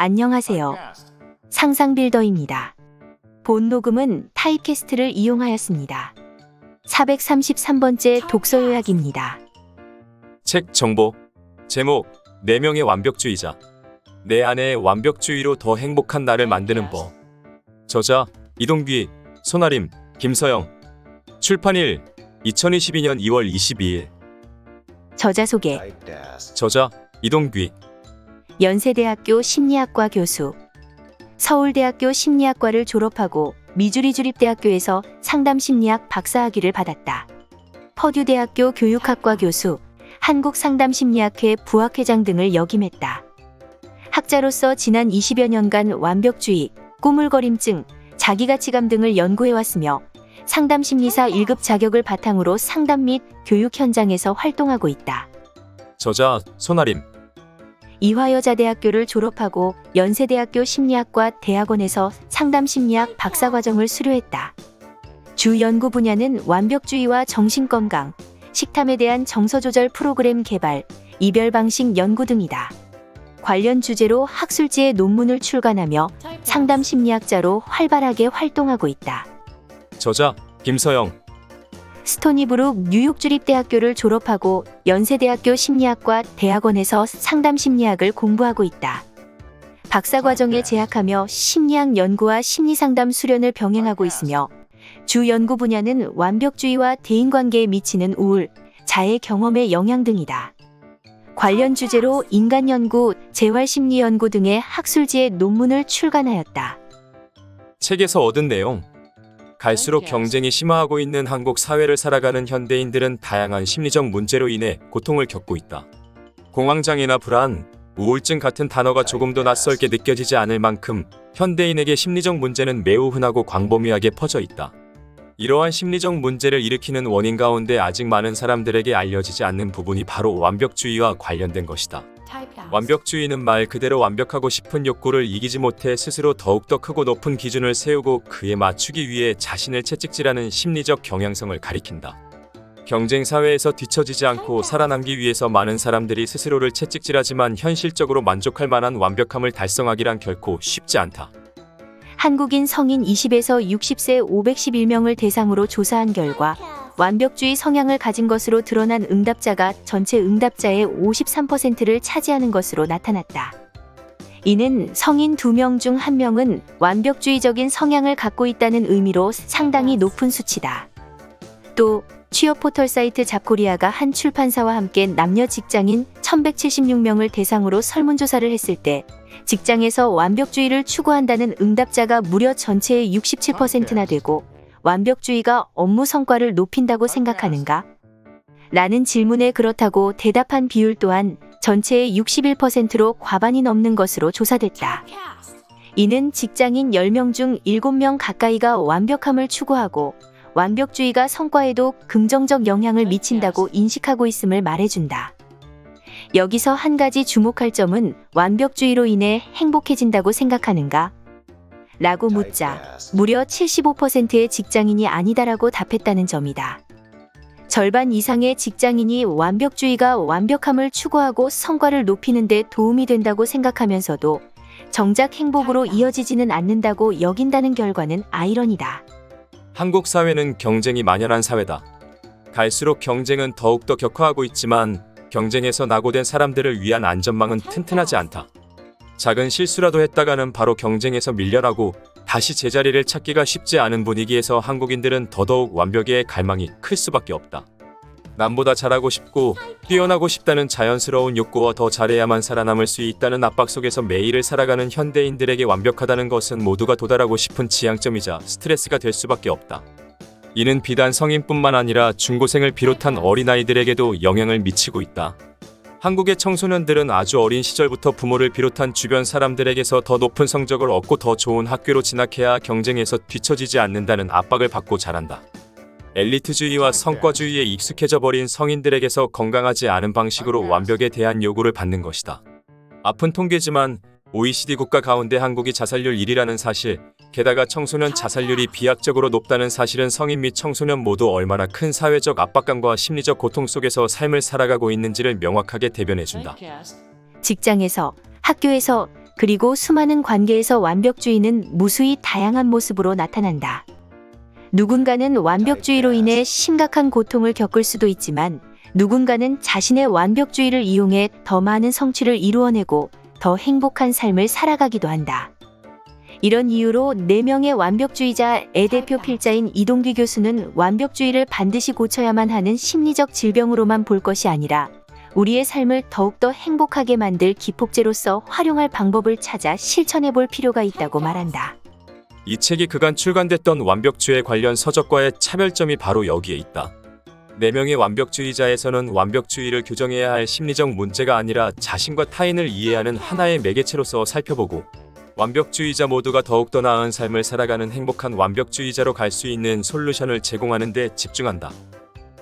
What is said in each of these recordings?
안녕하세요. 상상빌더입니다. 본 녹음은 타입캐스트를 이용하였습니다. 433번째 독서 요약입니다. 책 정보 제목 4명의 완벽주의자 내 안의 완벽주의로 더 행복한 나를 만드는 법 저자 이동규 손아림 김서영 출판일 2022년 2월 22일 저자 소개. 저자 이동규 연세대학교 심리학과 교수. 서울대학교 심리학과를 졸업하고 미주리 주립대학교에서 상담심리학 박사학위를 받았다. 퍼듀대학교 교육학과 교수, 한국상담심리학회 부학회장 등을 역임했다. 학자로서 지난 20여 년간 완벽주의, 꾸물거림증, 자기가치감 등을 연구해왔으며 상담심리사 1급 자격을 바탕으로 상담 및 교육 현장에서 활동하고 있다. 저자 손아림 이화여자대학교를 졸업하고 연세대학교 심리학과 대학원에서 상담심리학 박사과정을 수료했다. 주 연구 분야는 완벽주의와 정신건강, 식탐에 대한 정서조절 프로그램 개발, 이별 방식 연구 등이다. 관련 주제로 학술지에 논문을 출간하며 상담 심리학자로 활발하게 활동하고 있다. 저자 김서영 스토니브룩 뉴욕주립대학교를 졸업하고 연세대학교 심리학과 대학원에서 상담 심리학을 공부하고 있다. 박사과정에 재학하며 심리학 연구와 심리상담 수련을 병행하고 있으며 주 연구 분야는 완벽주의와 대인관계에 미치는 우울, 자해 경험의 영향 등이다. 관련 주제로 인간연구, 재활심리연구 등의 학술지에 논문을 출간하였다. 책에서 얻은 내용 갈수록 경쟁이 심화하고 있는 한국 사회를 살아가는 현대인들은 다양한 심리적 문제로 인해 고통을 겪고 있다. 공황장애나 불안, 우울증 같은 단어가 조금도 낯설게 느껴지지 않을 만큼 현대인에게 심리적 문제는 매우 흔하고 광범위하게 퍼져 있다. 이러한 심리적 문제를 일으키는 원인 가운데 아직 많은 사람들에게 알려지지 않는 부분이 바로 완벽주의와 관련된 것이다. 완벽주의는 말 그대로 완벽하고 싶은 욕구를 이기지 못해 스스로 더욱더 크고 높은 기준을 세우고 그에 맞추기 위해 자신을 채찍질하는 심리적 경향성을 가리킨다. 경쟁 사회에서 뒤처지지 않고 살아남기 위해서 많은 사람들이 스스로를 채찍질하지만 현실적으로 만족할 만한 완벽함을 달성하기란 결코 쉽지 않다. 한국인 성인 20에서 60세 511명을 대상으로 조사한 결과 완벽주의 성향을 가진 것으로 드러난 응답자가 전체 응답자의 53%를 차지하는 것으로 나타났다. 이는 성인 2명 중 1명은 완벽주의적인 성향을 갖고 있다는 의미로 상당히 높은 수치다. 또 취업 포털 사이트 잡코리아가 한 출판사와 함께 남녀 직장인 1176명을 대상으로 설문조사를 했을 때 직장에서 완벽주의를 추구한다는 응답자가 무려 전체의 67%나 되고 완벽주의가 업무 성과를 높인다고 생각하는가? 라는 질문에 그렇다고 대답한 비율 또한 전체의 61%로 과반이 넘는 것으로 조사됐다. 이는 직장인 10명 중 7명 가까이가 완벽함을 추구하고 완벽주의가 성과에도 긍정적 영향을 미친다고 인식하고 있음을 말해준다. 여기서 한 가지 주목할 점은 완벽주의로 인해 행복해진다고 생각하는가? 라고 묻자 무려 75%의 직장인이 아니다라고 답했다는 점이다. 절반 이상의 직장인이 완벽주의가 완벽함을 추구하고 성과를 높이는 데 도움이 된다고 생각하면서도 정작 행복으로 이어지지는 않는다고 여긴다는 결과는 아이러니다. 한국 사회는 경쟁이 만연한 사회다. 갈수록 경쟁은 더욱더 격화하고 있지만 경쟁에서 낙오된 사람들을 위한 안전망은 튼튼하지 않다. 작은 실수라도 했다가는 바로 경쟁에서 밀려나고 다시 제자리를 찾기가 쉽지 않은 분위기에서 한국인들은 더더욱 완벽의 갈망이 클 수밖에 없다. 남보다 잘하고 싶고 뛰어나고 싶다는 자연스러운 욕구와 더 잘해야만 살아남을 수 있다는 압박 속에서 매일을 살아가는 현대인들에게 완벽하다는 것은 모두가 도달하고 싶은 지향점이자 스트레스가 될 수밖에 없다. 이는 비단 성인뿐만 아니라 중고생을 비롯한 어린아이들에게도 영향을 미치고 있다. 한국의 청소년들은 아주 어린 시절부터 부모를 비롯한 주변 사람들에게서 더 높은 성적을 얻고 더 좋은 학교로 진학해야 경쟁에서 뒤처지지 않는다는 압박을 받고 자란다. 엘리트주의와 성과주의에 익숙해져 버린 성인들에게서 건강하지 않은 방식으로 완벽에 대한 요구를 받는 것이다. 아픈 통계지만 OECD 국가 가운데 한국이 자살률 1위라는 사실, 게다가 청소년 자살률이 비약적으로 높다는 사실은 성인 및 청소년 모두 얼마나 큰 사회적 압박감과 심리적 고통 속에서 삶을 살아가고 있는지를 명확하게 대변해준다. 직장에서, 학교에서, 그리고 수많은 관계에서 완벽주의는 무수히 다양한 모습으로 나타난다. 누군가는 완벽주의로 인해 심각한 고통을 겪을 수도 있지만 누군가는 자신의 완벽주의를 이용해 더 많은 성취를 이루어내고 더 행복한 삶을 살아가기도 한다. 이런 이유로 4명의 완벽주의자의 대표 필자인 이동규 교수는 완벽주의를 반드시 고쳐야만 하는 심리적 질병으로만 볼 것이 아니라 우리의 삶을 더욱더 행복하게 만들 기폭제로서 활용할 방법을 찾아 실천해 볼 필요가 있다고 말한다. 이 책이 그간 출간됐던 완벽주의 관련 서적과의 차별점이 바로 여기에 있다. 네 명의 완벽주의자에서는 완벽주의를 규정해야 할 심리적 문제가 아니라 자신과 타인을 이해하는 하나의 매개체로서 살펴보고 완벽주의자 모두가 더욱더 나은 삶을 살아가는 행복한 완벽주의자로 갈 수 있는 솔루션을 제공하는 데 집중한다.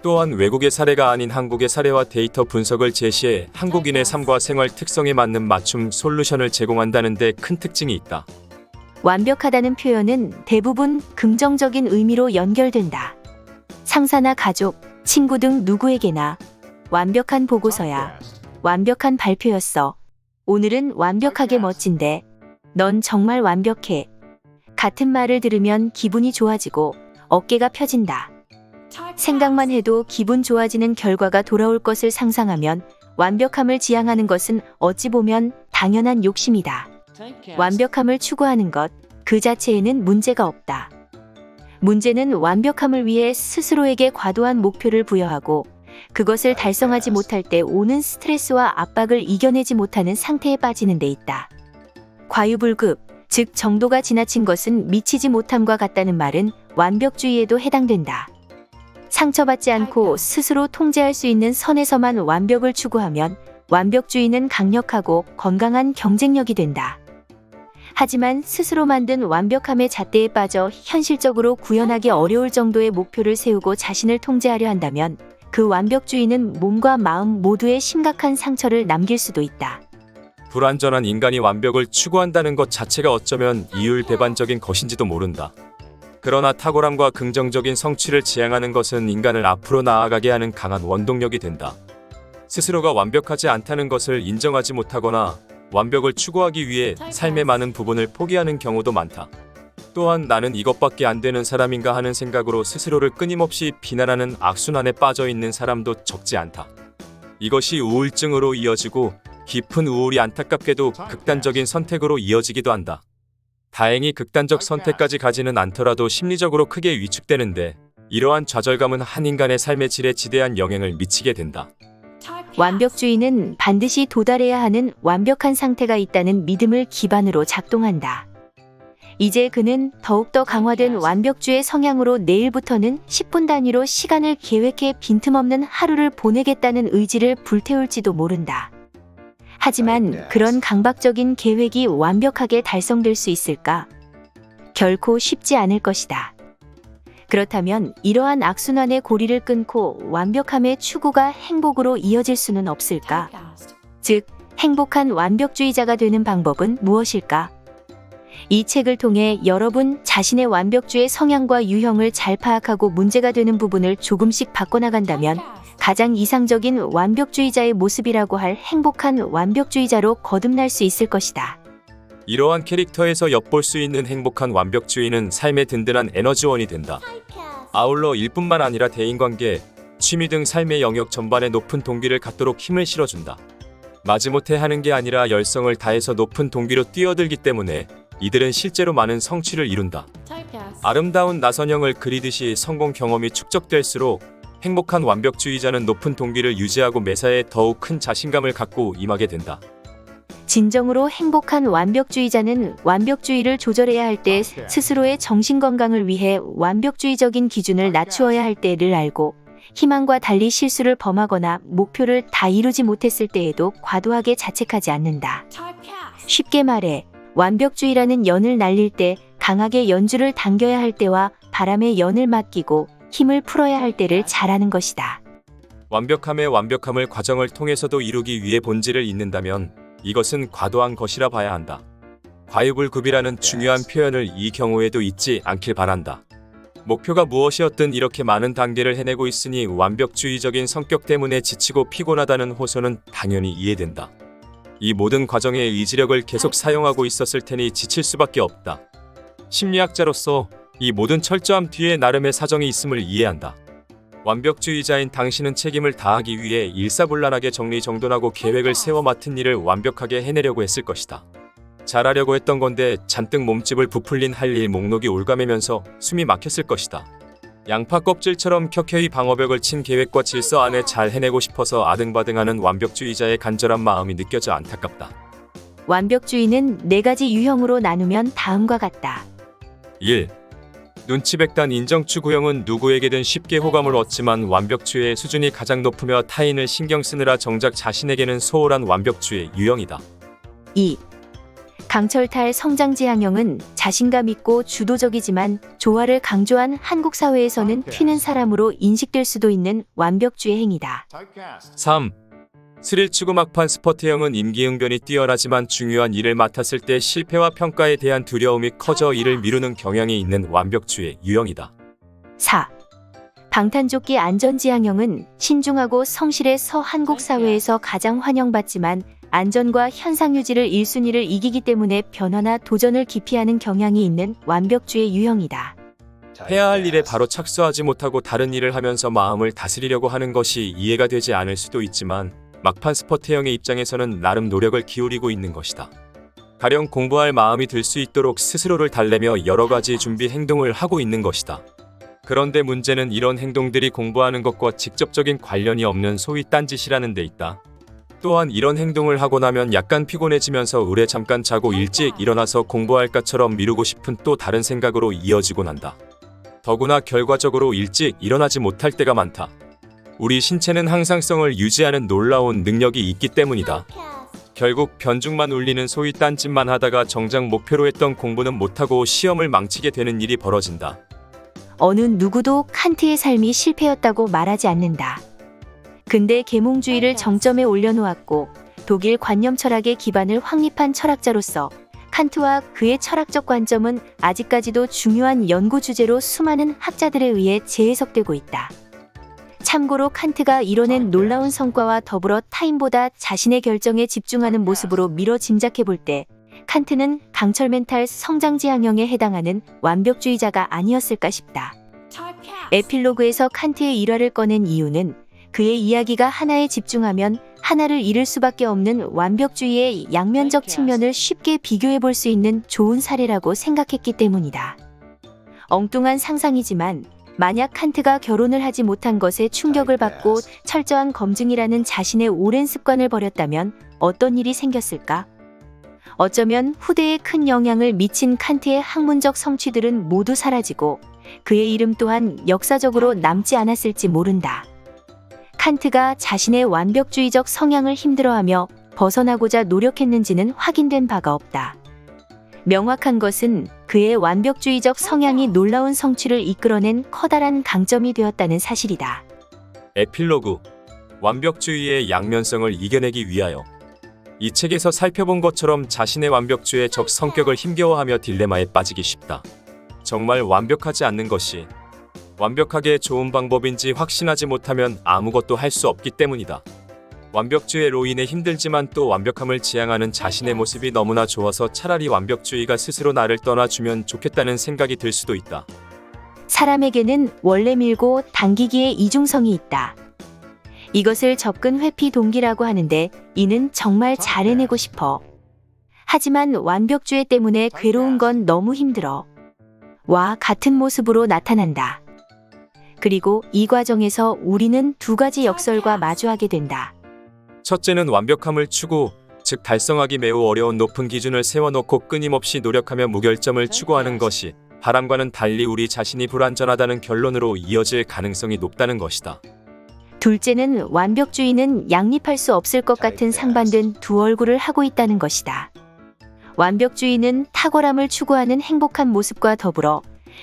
또한 외국의 사례가 아닌 한국의 사례와 데이터 분석을 제시해 한국인의 삶과 생활 특성에 맞는 맞춤 솔루션을 제공한다는 데 큰 특징이 있다. 완벽하다는 표현은 대부분 긍정적인 의미로 연결된다. 상사나 가족, 친구 등 누구에게나 완벽한 보고서야, 완벽한 발표였어. 오늘은 완벽하게 멋진데, 넌 정말 완벽해. 같은 말을 들으면 기분이 좋아지고 어깨가 펴진다. 생각만 해도 기분 좋아지는 결과가 돌아올 것을 상상하면 완벽함을 지향하는 것은 어찌 보면 당연한 욕심이다. 완벽함을 추구하는 것 그 자체에는 문제가 없다. 문제는 완벽함을 위해 스스로에게 과도한 목표를 부여하고 그것을 달성하지 못할 때 오는 스트레스와 압박을 이겨내지 못하는 상태에 빠지는 데 있다. 과유불급, 즉 정도가 지나친 것은 미치지 못함과 같다는 말은 완벽주의에도 해당된다. 상처받지 않고 스스로 통제할 수 있는 선에서만 완벽을 추구하면 완벽주의는 강력하고 건강한 경쟁력이 된다. 하지만 스스로 만든 완벽함의 잣대에 빠져 현실적으로 구현하기 어려울 정도의 목표를 세우고 자신을 통제하려 한다면 그 완벽주의는 몸과 마음 모두에 심각한 상처를 남길 수도 있다. 불완전한 인간이 완벽을 추구한다는 것 자체가 어쩌면 이율배반적인 것인지도 모른다. 그러나 탁월함과 긍정적인 성취를 지향하는 것은 인간을 앞으로 나아가게 하는 강한 원동력이 된다. 스스로가 완벽하지 않다는 것을 인정하지 못하거나 완벽을 추구하기 위해 삶의 많은 부분을 포기하는 경우도 많다. 또한 나는 이것밖에 안 되는 사람인가 하는 생각으로 스스로를 끊임없이 비난하는 악순환에 빠져 있는 사람도 적지 않다. 이것이 우울증으로 이어지고 깊은 우울이 안타깝게도 극단적인 선택으로 이어지기도 한다. 다행히 극단적 선택까지 가지는 않더라도 심리적으로 크게 위축되는데 이러한 좌절감은 한 인간의 삶의 질에 지대한 영향을 미치게 된다. 완벽주의는 반드시 도달해야 하는 완벽한 상태가 있다는 믿음을 기반으로 작동한다. 이제 그는 더욱더 강화된 완벽주의 성향으로 내일부터는 10분 단위로 시간을 계획해 빈틈없는 하루를 보내겠다는 의지를 불태울지도 모른다. 하지만 그런 강박적인 계획이 완벽하게 달성될 수 있을까? 결코 쉽지 않을 것이다. 그렇다면 이러한 악순환의 고리를 끊고 완벽함의 추구가 행복으로 이어질 수는 없을까? 즉, 행복한 완벽주의자가 되는 방법은 무엇일까? 이 책을 통해 여러분 자신의 완벽주의 성향과 유형을 잘 파악하고 문제가 되는 부분을 조금씩 바꿔나간다면 가장 이상적인 완벽주의자의 모습이라고 할 행복한 완벽주의자로 거듭날 수 있을 것이다. 이러한 캐릭터에서 엿볼 수 있는 행복한 완벽주의는 삶의 든든한 에너지원이 된다. 아울러 일뿐만 아니라 대인관계, 취미 등 삶의 영역 전반에 높은 동기를 갖도록 힘을 실어준다. 마지못해 하는 게 아니라 열성을 다해서 높은 동기로 뛰어들기 때문에 이들은 실제로 많은 성취를 이룬다. 아름다운 나선형을 그리듯이 성공 경험이 축적될수록 행복한 완벽주의자는 높은 동기를 유지하고 매사에 더욱 큰 자신감을 갖고 임하게 된다. 진정으로 행복한 완벽주의자는 완벽주의를 조절해야 할 때 스스로의 정신 건강을 위해 완벽주의적인 기준을 낮추어야 할 때를 알고 희망과 달리 실수를 범하거나 목표를 다 이루지 못했을 때에도 과도하게 자책하지 않는다. 쉽게 말해 완벽주의라는 연을 날릴 때 강하게 연주를 당겨야 할 때와 바람에 연을 맡기고 힘을 풀어야 할 때를 잘하는 것이다. 완벽함의 완벽함을 과정을 통해서도 이루기 위해 본질을 잇는다면 이것은 과도한 것이라 봐야 한다. 과유불급이라는 중요한 표현을 이 경우에도 잊지 않길 바란다. 목표가 무엇이었든 이렇게 많은 단계를 해내고 있으니 완벽주의적인 성격 때문에 지치고 피곤하다는 호소는 당연히 이해된다. 이 모든 과정에 의지력을 계속 사용하고 있었을 테니 지칠 수밖에 없다. 심리학자로서 이 모든 철저함 뒤에 나름의 사정이 있음을 이해한다. 완벽주의자인 당신은 책임을 다하기 위해 일사불란하게 정리정돈하고 계획을 세워 맡은 일을 완벽하게 해내려고 했을 것이다. 잘하려고 했던 건데 잔뜩 몸집을 부풀린 할 일 목록이 올가매면서 숨이 막혔을 것이다. 양파 껍질처럼 켜켜이 방어벽을 친 계획과 질서 안에 잘 해내고 싶어서 아등바등하는 완벽주의자의 간절한 마음이 느껴져 안타깝다. 완벽주의는 네 가지 유형으로 나누면 다음과 같다. 1. 눈치백단 인정추구형은 누구에게든 쉽게 호감을 얻지만 완벽주의의 수준이 가장 높으며 타인을 신경 쓰느라 정작 자신에게는 소홀한 완벽주의 유형이다. 2. 강철탈 성장지향형은 자신감 있고 주도적이지만 조화를 강조한 한국 사회에서는 튀는 사람으로 인식될 수도 있는 완벽주의 행위다. 3. 스릴 추구 막판 스퍼트형은 임기응변이 뛰어나지만 중요한 일을 맡았을 때 실패와 평가에 대한 두려움이 커져 이를 미루는 경향이 있는 완벽주의 유형이다. 4. 방탄조끼 안전지향형은 신중하고 성실의 서한국 사회에서 가장 환영받지만 안전과 현상 유지를 1순위를 이기기 때문에 변화나 도전을 기피하는 경향이 있는 완벽주의 유형이다. 해야 할 일에 바로 착수하지 못하고 다른 일을 하면서 마음을 다스리려고 하는 것이 이해가 되지 않을 수도 있지만 막판 스퍼트 형의 입장에서는 나름 노력을 기울이고 있는 것이다. 가령 공부할 마음이 들 수 있도록 스스로를 달래며 여러 가지 준비 행동을 하고 있는 것이다. 그런데 문제는 이런 행동들이 공부하는 것과 직접적인 관련이 없는 소위 딴짓이라는 데 있다. 또한 이런 행동을 하고 나면 약간 피곤해지면서 의뢰 잠깐 자고 일찍 일어나서 공부할까처럼 미루고 싶은 또 다른 생각으로 이어지곤 한다. 더구나 결과적으로 일찍 일어나지 못할 때가 많다. 우리 신체는 항상성을 유지하는 놀라운 능력이 있기 때문이다. 결국 변죽만 울리는 소위 딴짓만 하다가 정작 목표로 했던 공부는 못하고 시험을 망치게 되는 일이 벌어진다. 어느 누구도 칸트의 삶이 실패였다고 말하지 않는다. 근대 계몽주의를 정점에 올려놓았고 독일 관념 철학의 기반을 확립한 철학자로서 칸트와 그의 철학적 관점은 아직까지도 중요한 연구 주제로 수많은 학자들에 의해 재해석되고 있다. 참고로 칸트가 이뤄낸 놀라운 성과와 더불어 타인보다 자신의 결정에 집중하는 모습으로 미뤄 짐작해 볼 때 칸트는 강철 멘탈 성장 지향형에 해당하는 완벽주의자가 아니었을까 싶다. 에필로그에서 칸트의 일화를 꺼낸 이유는 그의 이야기가 하나에 집중하면 하나를 잃을 수밖에 없는 완벽주의의 양면적 측면을 쉽게 비교해 볼 수 있는 좋은 사례라고 생각했기 때문이다. 엉뚱한 상상이지만 만약 칸트가 결혼을 하지 못한 것에 충격을 받고 철저한 검증이라는 자신의 오랜 습관을 버렸다면 어떤 일이 생겼을까? 어쩌면 후대에 큰 영향을 미친 칸트의 학문적 성취들은 모두 사라지고 그의 이름 또한 역사적으로 남지 않았을지 모른다. 칸트가 자신의 완벽주의적 성향을 힘들어하며 벗어나고자 노력했는지는 확인된 바가 없다. 명확한 것은 그의 완벽주의적 성향이 놀라운 성취를 이끌어낸 커다란 강점이 되었다는 사실이다. 에필로그 완벽주의의 양면성을 이겨내기 위하여 이 책에서 살펴본 것처럼 자신의 완벽주의 적 성격을 힘겨워하며 딜레마에 빠지기 쉽다. 정말 완벽하지 않는 것이 완벽하게 좋은 방법인지 확신하지 못하면 아무것도 할 수 없기 때문이다. 완벽주의로 인해 힘들지만 또 완벽함을 지향하는 자신의 모습이 너무나 좋아서 차라리 완벽주의가 스스로 나를 떠나주면 좋겠다는 생각이 들 수도 있다. 사람에게는 원래 밀고 당기기의 이중성이 있다. 이것을 접근 회피 동기라고 하는데 이는 정말 잘 해내고 싶어. 하지만 완벽주의 때문에 괴로운 건 너무 힘들어. 와 같은 모습으로 나타난다. 그리고 이 과정에서 우리는 두 가지 역설과 마주하게 된다. 첫째는 완벽함을 추구, 즉 달성하기 매우 어려운 높은 기준을 세워놓고 끊임없이 노력하며 무결점을 추구하는 것이 바람과는 달리 우리 자신이 불완전하다는 결론으로 이어질 가능성이 높다는 것이다. 둘째는 완벽주의는 양립할 수 없을 것 같은 상반된 두 얼굴을 하고 있다는 것이다. 완벽주의는 탁월함을 추구하는 행복한 모습과 더불어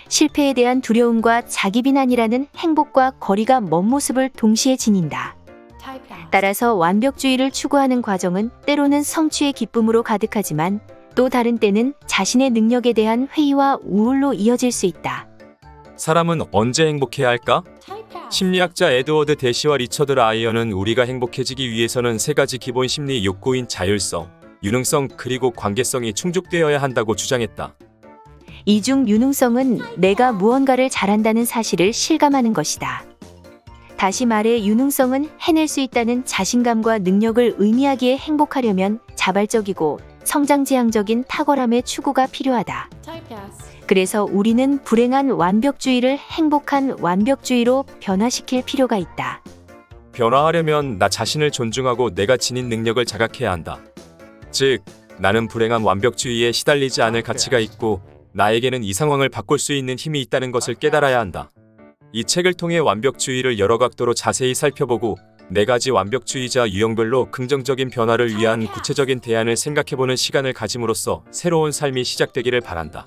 실패에 대한 두려움과 자기 비난이라는 행복과 거리가 먼 모습을 동시에 지닌다. 따라서 완벽주의를 추구하는 과정은 때로는 성취의 기쁨으로 가득하지만 또 다른 때는 자신의 능력에 대한 회의와 우울로 이어질 수 있다. 사람은 언제 행복해야 할까? 심리학자 에드워드 대시와 리처드 라이언은 우리가 행복해지기 위해서는 세 가지 기본 심리 욕구인 자율성, 유능성 그리고 관계성이 충족되어야 한다고 주장했다. 이중 유능성은 내가 무언가를 잘한다는 사실을 실감하는 것이다. 다시 말해 유능성은 해낼 수 있다는 자신감과 능력을 의미하기에 행복하려면 자발적이고 성장지향적인 탁월함의 추구가 필요하다. 그래서 우리는 불행한 완벽주의를 행복한 완벽주의로 변화시킬 필요가 있다. 변화하려면 나 자신을 존중하고 내가 지닌 능력을 자각해야 한다. 즉, 나는 불행한 완벽주의에 시달리지 않을 가치가 있고 나에게는 이 상황을 바꿀 수 있는 힘이 있다는 것을 깨달아야 한다. 이 책을 통해 완벽주의를 여러 각도로 자세히 살펴보고 네 가지 완벽주의자 유형별로 긍정적인 변화를 위한 구체적인 대안을 생각해보는 시간을 가짐으로써 새로운 삶이 시작되기를 바란다.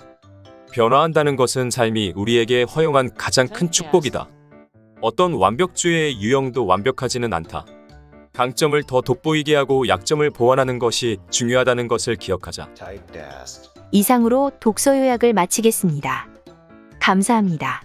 변화한다는 것은 삶이 우리에게 허용한 가장 큰 축복이다. 어떤 완벽주의의 유형도 완벽하지는 않다. 강점을 더 돋보이게 하고 약점을 보완하는 것이 중요하다는 것을 기억하자. 이상으로 독서 요약을 마치겠습니다. 감사합니다.